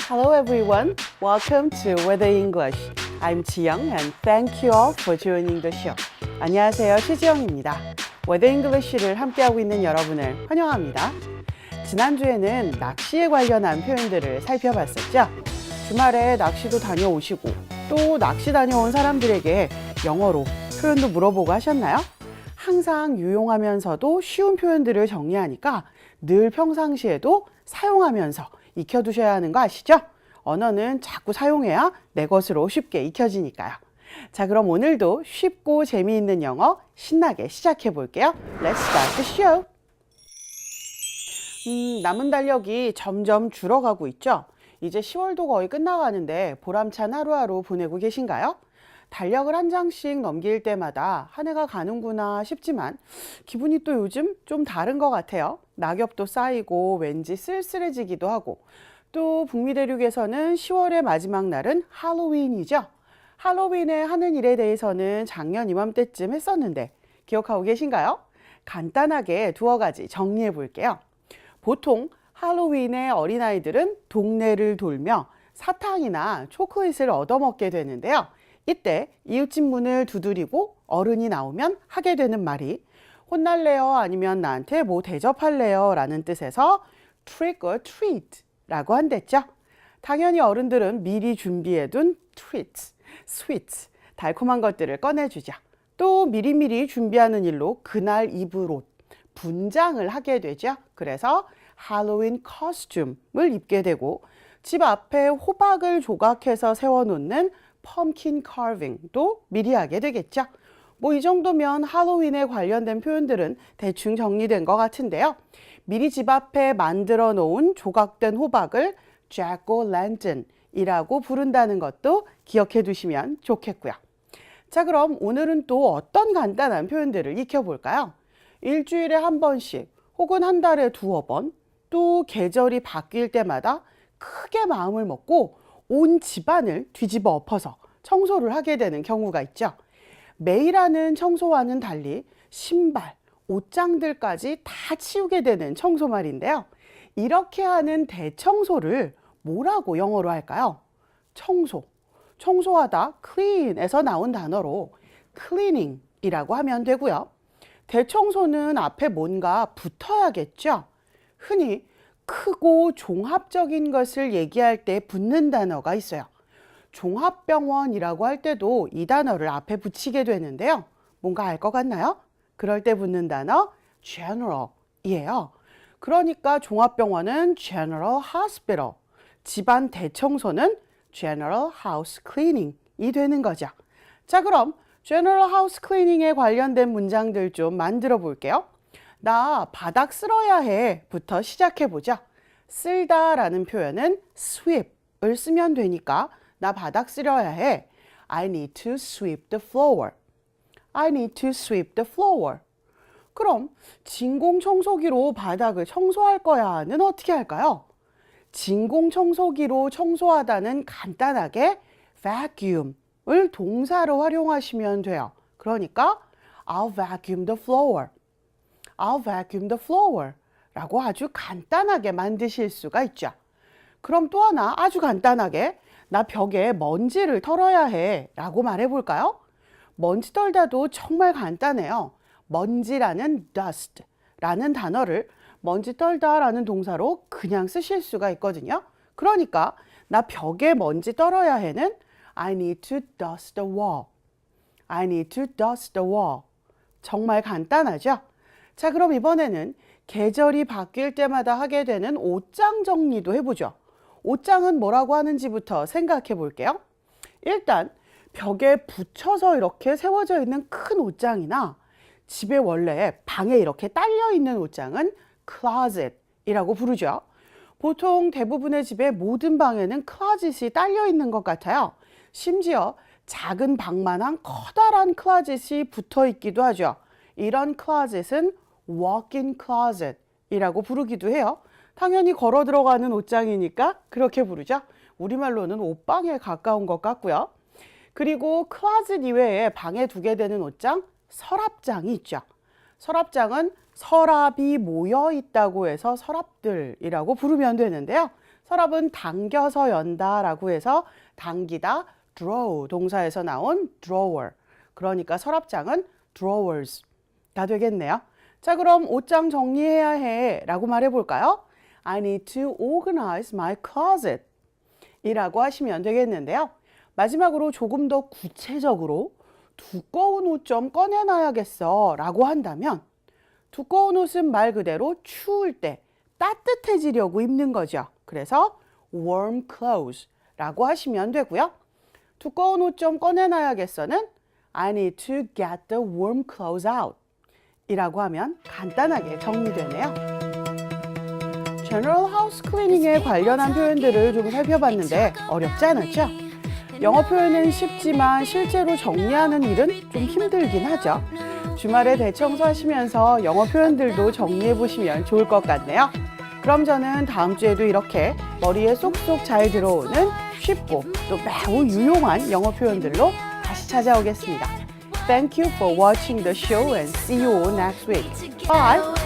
Hello everyone. Welcome to Weather English. I'm 지영 and thank you all for joining the show. 안녕하세요. 최지영입니다. Weather English를 함께하고 있는 여러분을 환영합니다. 지난주에는 낚시에 관련한 표현들을 살펴봤었죠. 주말에 낚시도 다녀오시고 또 낚시 다녀온 사람들에게 영어로 표현도 물어보고 하셨나요? 항상 유용하면서도 쉬운 표현들을 정리하니까 늘 평상시에도 사용하면서 익혀두셔야 하는 거 아시죠? 언어는 자꾸 사용해야 내 것으로 쉽게 익혀지니까요. 자, 그럼 오늘도 쉽고 재미있는 영어 신나게 시작해 볼게요. Let's start the show. 음, 남은 달력이 점점 줄어가고 있죠? 이제 10월도 거의 끝나가는데 보람찬 하루하루 보내고 계신가요? 달력을 한 장씩 넘길 때마다 한 해가 가는구나 싶지만 기분이 또 요즘 좀 다른 것 같아요. 낙엽도 쌓이고 왠지 쓸쓸해지기도 하고 또 북미 대륙에서는 10월의 마지막 날은 할로윈이죠. 할로윈에 하는 일에 대해서는 작년 이맘때쯤 했었는데 기억하고 계신가요? 간단하게 두어 가지 정리해 볼게요. 보통 할로윈에 어린아이들은 동네를 돌며 사탕이나 초콜릿을 얻어먹게 되는데요. 이때 이웃집 문을 두드리고 어른이 나오면 하게 되는 말이 혼날래요? 아니면 나한테 뭐 대접할래요? 라는 뜻에서 trick or treat 라고 한댔죠. 당연히 어른들은 미리 준비해둔 treats, sweets, 달콤한 것들을 꺼내주죠. 또 미리미리 준비하는 일로 그날 입을 옷, 분장을 하게 되죠. 그래서 할로윈 커스튬을 입게 되고 집 앞에 호박을 조각해서 세워놓는 펌킨 carving도 미리 하게 되겠죠. 뭐 이 정도면 할로윈에 관련된 표현들은 대충 정리된 것 같은데요. 미리 집 앞에 만들어 놓은 조각된 호박을 o' lantern이라고 부른다는 것도 기억해 두시면 좋겠고요. 자, 그럼 오늘은 또 어떤 간단한 표현들을 익혀볼까요? 일주일에 한 번씩 혹은 한 달에 두어 번, 또 계절이 바뀔 때마다 크게 마음을 먹고 온 집안을 뒤집어 엎어서 청소를 하게 되는 경우가 있죠. 매일 하는 청소와는 달리 신발, 옷장들까지 다 치우게 되는 청소 말인데요. 이렇게 하는 대청소를 뭐라고 영어로 할까요? 청소. 청소하다 clean에서 나온 단어로 cleaning이라고 하면 되고요. 대청소는 앞에 뭔가 붙어야겠죠. 흔히 크고 종합적인 것을 얘기할 때 붙는 단어가 있어요. 종합병원이라고 할 때도 이 단어를 앞에 붙이게 되는데요. 뭔가 알 것 같나요? 그럴 때 붙는 단어 general이에요. 그러니까 종합병원은 general hospital, 집안 대청소는 general house cleaning이 되는 거죠. 자, 그럼 general house cleaning에 관련된 문장들 좀 만들어 볼게요. 나 바닥 쓸어야 해부터 시작해 보자. 쓸다라는 표현은 sweep을 쓰면 되니까 나 바닥 쓸어야 해. I need to sweep the floor. I need to sweep the floor. 그럼 진공 청소기로 바닥을 청소할 거야는 어떻게 할까요? 진공 청소기로 청소하다는 간단하게 vacuum을 동사로 활용하시면 돼요. 그러니까 I'll vacuum the floor. I'll vacuum the floor 라고 아주 간단하게 만드실 수가 있죠. 그럼 또 하나 아주 간단하게 나 벽에 먼지를 털어야 해 라고 말해볼까요? 먼지 털다도 정말 간단해요. 먼지라는 dust 라는 단어를 먼지 털다 라는 동사로 그냥 쓰실 수가 있거든요. 그러니까 나 벽에 먼지 떨어야 해는 I need to dust the wall. I need to dust the wall. 정말 간단하죠? 자, 그럼 이번에는 계절이 바뀔 때마다 하게 되는 옷장 정리도 해보죠. 옷장은 뭐라고 하는지부터 생각해 볼게요. 일단 벽에 붙여서 이렇게 세워져 있는 큰 옷장이나 집에 원래 방에 이렇게 딸려 있는 옷장은 closet이라고 부르죠. 보통 대부분의 집의 모든 방에는 클라짓이 딸려 있는 것 같아요. 심지어 작은 방만한 커다란 클라짓이 붙어 있기도 하죠. 이런 클라짓은 walk-in closet이라고 부르기도 해요. 당연히 걸어 들어가는 옷장이니까 그렇게 부르죠. 우리말로는 옷방에 가까운 것 같고요. 그리고 클라짓 이외에 방에 두게 되는 옷장, 서랍장이 있죠. 서랍장은 서랍이 모여 있다고 해서 서랍들이라고 부르면 되는데요. 서랍은 당겨서 연다라고 해서 당기다 draw 동사에서 나온 drawer. 그러니까 서랍장은 drawers가 되겠네요. 자, 그럼 옷장 정리해야 해 라고 말해 볼까요? I need to organize my closet 이라고 하시면 되겠는데요. 마지막으로 조금 더 구체적으로 두꺼운 옷 좀 꺼내놔야겠어 라고 한다면 두꺼운 옷은 말 그대로 추울 때 따뜻해지려고 입는 거죠. 그래서 warm clothes 라고 하시면 되고요. 두꺼운 옷 좀 꺼내놔야겠어는 I need to get the warm clothes out 이라고 하면 간단하게 정리되네요. General House Cleaning에 관련한 표현들을 좀 살펴봤는데 어렵지 않았죠? 영어 표현은 쉽지만 실제로 정리하는 일은 좀 힘들긴 하죠. 주말에 대청소 하시면서 영어 표현들도 정리해 보시면 좋을 것 같네요. 그럼 저는 다음 주에도 이렇게 머리에 쏙쏙 잘 들어오는 쉽고 또 매우 유용한 영어 표현들로 다시 찾아오겠습니다. Thank you for watching the show and see you next week. Bye!